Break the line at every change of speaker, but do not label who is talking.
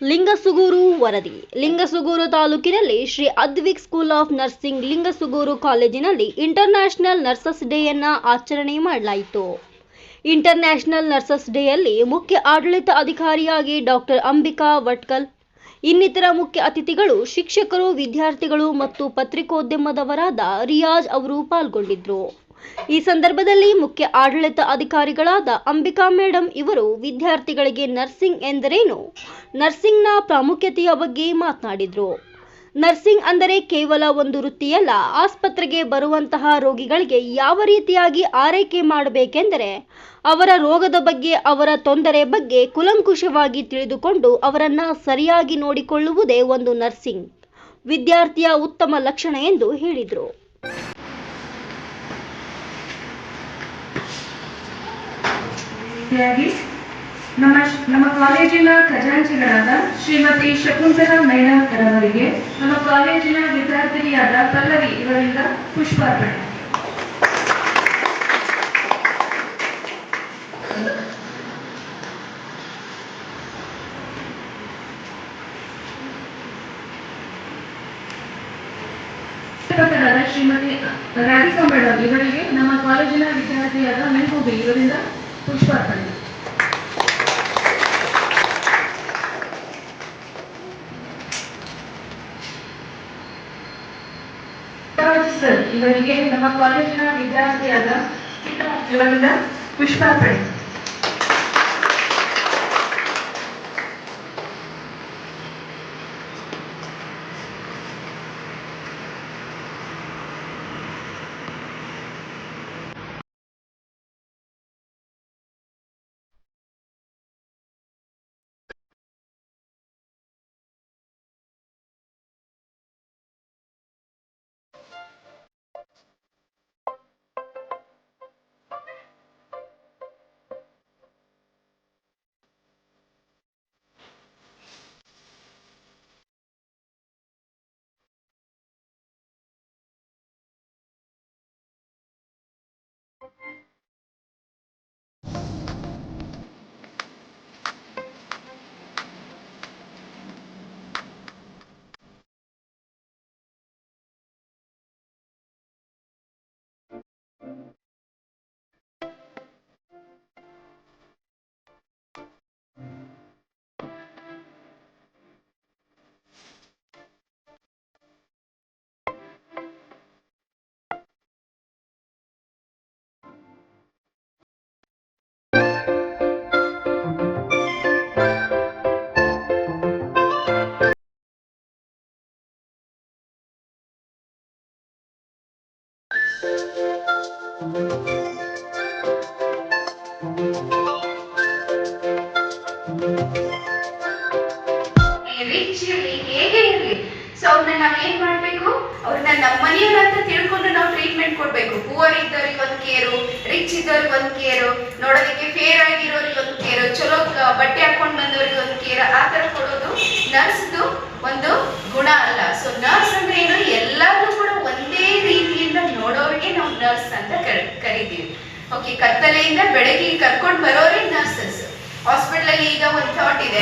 ಲಿಂಗಸುಗೂರು ವರದಿ. ಲಿಂಗಸುಗೂರು ತಾಲೂಕಿನಲ್ಲಿ Shri Advik school of nursing Lingasugur ಕಾಲೇಜಿನಲ್ಲಿ ಇಂಟರ್ನ್ಯಾಷನಲ್ ನರ್ಸಸ್ ಡೇಯನ್ನು ಆಚರಣೆ ಮಾಡಲಾಯಿತು. ಇಂಟರ್ನ್ಯಾಷನಲ್ ನರ್ಸಸ್ ಡೇಯಲ್ಲಿ ಮುಖ್ಯ ಆಡಳಿತ ಅಧಿಕಾರಿಯಾಗಿ ಡಾಕ್ಟರ್ ಅಂಬಿಕಾ ವಟ್ಕಲ್, ಇನ್ನಿತರ ಮುಖ್ಯ ಅತಿಥಿಗಳು, ಶಿಕ್ಷಕರು, ವಿದ್ಯಾರ್ಥಿಗಳು ಮತ್ತು ಪತ್ರಿಕೋದ್ಯಮದವರಾದ ರಿಯಾಜ್ ಅವರು ಪಾಲ್ಗೊಂಡಿದ್ದರು. ಈ ಸಂದರ್ಭದಲ್ಲಿ ಮುಖ್ಯ ಆಡಳಿತ ಅಧಿಕಾರಿಗಳಾದ ಅಂಬಿಕಾ ಮೇಡಂ ಇವರು ವಿದ್ಯಾರ್ಥಿಗಳಿಗೆ ನರ್ಸಿಂಗ್ ಎಂದರೇನು? ನರ್ಸಿಂಗ್ನ ಪ್ರಾಮುಖ್ಯತೆಯ ಬಗ್ಗೆ ಮಾತನಾಡಿದರು. ನರ್ಸಿಂಗ್ ಅಂದರೆ ಕೇವಲ ಒಂದು ವೃತ್ತಿಯಲ್ಲ, ಆಸ್ಪತ್ರೆಗೆ ಬರುವಂತಹ ರೋಗಿಗಳಿಗೆ ಯಾವ ರೀತಿಯಾಗಿ ಆರೈಕೆ ಮಾಡಬೇಕೆಂದರೆ ಅವರ ರೋಗದ ಬಗ್ಗೆ, ಅವರ ತೊಂದರೆ ಬಗ್ಗೆ ಕುಲಂಕುಷವಾಗಿ ತಿಳಿದುಕೊಂಡು ಅವರನ್ನ ಸರಿಯಾಗಿ ನೋಡಿಕೊಳ್ಳುವುದೇ ಒಂದು ನರ್ಸಿಂಗ್. ವಿದ್ಯಾರ್ಥಿಯ ಉತ್ತಮ ಲಕ್ಷಣ ಎಂದು ಹೇಳಿದರು.
ರೀತಿಯಾಗಿ ನಮ್ಮ ನಮ್ಮ ಕಾಲೇಜಿನ ಖಜಾಂಚಿಗಳಾದ ಶ್ರೀಮತಿ ಶಕುಂತಲಾ ಮೈನಾಕರ್ ಅವರಿಗೆ ನಮ್ಮ ಕಾಲೇಜಿನ ವಿದ್ಯಾರ್ಥಿನಿಯಾದ ಪಲ್ಲವಿ ಇವರಿಂದ ಪುಷ್ಪಾರ್ಪಣೆ. ಶ್ರೀಮತಿ ರಾಧಿಕಾ ಮೇಡಮ್ ಇವರಿಗೆ ನಮ್ಮ ಕಾಲೇಜಿನ ವಿದ್ಯಾರ್ಥಿಯಾದ ಮೆಹಬೂಬಿ ಇವರಿಂದ ಪುಷ್ಪಾರ್ಪಣೆ ಶಿವರಾಜ್ ಸರ್ ಇವರಿಗೆ ನಮ್ಮ ಕಾಲೇಜಿನ ವಿದ್ಯಾರ್ಥಿಯಾದ ಗೀತಾ ಇವರಿಂದ ಪುಷ್ಪಾರ್ಪಣೆ
ರಿಚ್ ಹೇಗೆ ಇರಲಿ? ಸೊ ಅವ್ರನ್ನ ನಾವು ಏನ್ ಮಾಡ್ಬೇಕು? ಅವ್ರನ್ನ ನಮ್ಮ ಮನೆಯವ್ರ ಅಂತ ತಿಳ್ಕೊಂಡು ನಾವು ಟ್ರೀಟ್ಮೆಂಟ್ ಕೊಡ್ಬೇಕು. ಪೂವರ್ ಇದ್ದವ್ರಿಗೆ ಒಂದು ಕೇರು ರಿಚ್ ಇದ್ದವ್ರಿಗೆ ಒಂದು ಕೇರು ನೋಡೋದಕ್ಕೆ ಫೇರ್ ಆಗಿರೋರಿಗೆ ಒಂದು ಕೇರು ಚಲೋ ಬಟ್ಟೆ ಹಾಕೊಂಡು ಬಂದವ್ರಿಗೆ ಒಂದು ಕೇರ್ ಆ ತರ ಕೊಡೋದು ನರ್ಸ್ದು ಒಂದು ಗುಣ ಅಲ್ಲ. ಸೊ ನರ್ಸ್ ಅಂದ್ರೆ ಏನು? ಎಲ್ಲಾರು ಕೂಡ ಒಂದೇ ರೀತಿಯಿಂದ ನೋಡೋರಿಗೆ ನಾವು ನರ್ಸ್ ಅಂತ ಕರಿ, ಕರಿತೀವಿ. ಓಕೆ ಕತ್ತಲೆಯಿಂದ ಬೆಳಗ್ಗೆ ಕರ್ಕೊಂಡು ಬರೋರೇ ನರ್ಸಸ್. ಹಾಸ್ಪಿಟಲ್ ಅಲ್ಲಿ ಈಗ ಒಂದು ಥಾಟ್ ಇದೆ